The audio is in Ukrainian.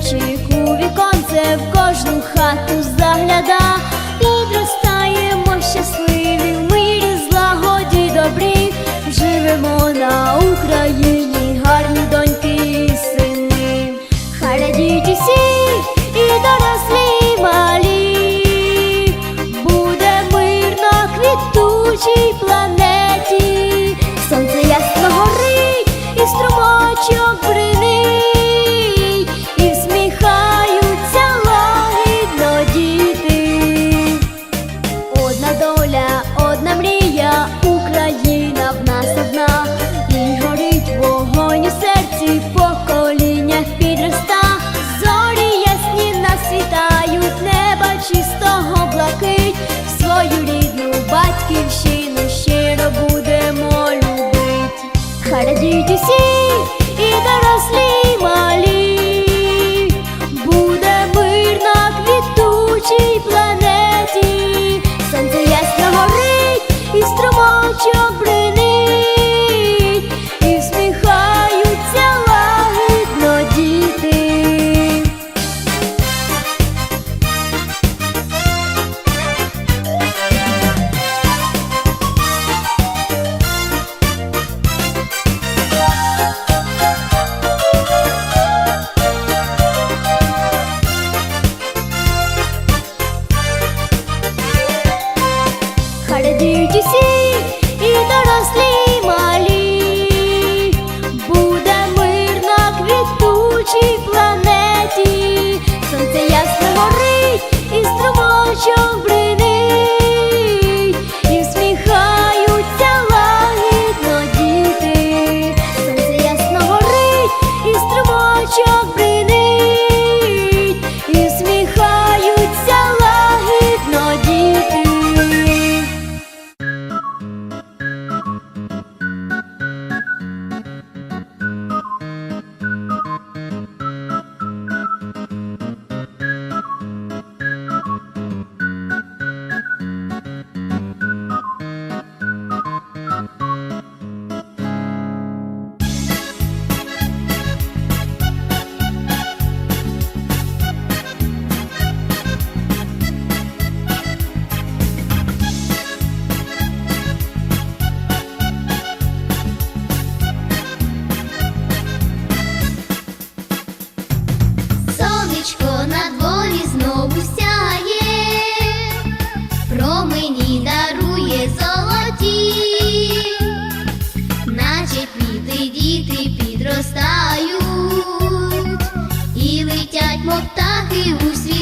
дзвінчик у віконце в кожну хату загляда, підростаємо щасливі, в мирі, злагоді добрі, живемо на Україні. всі і дорослі малі. і усі.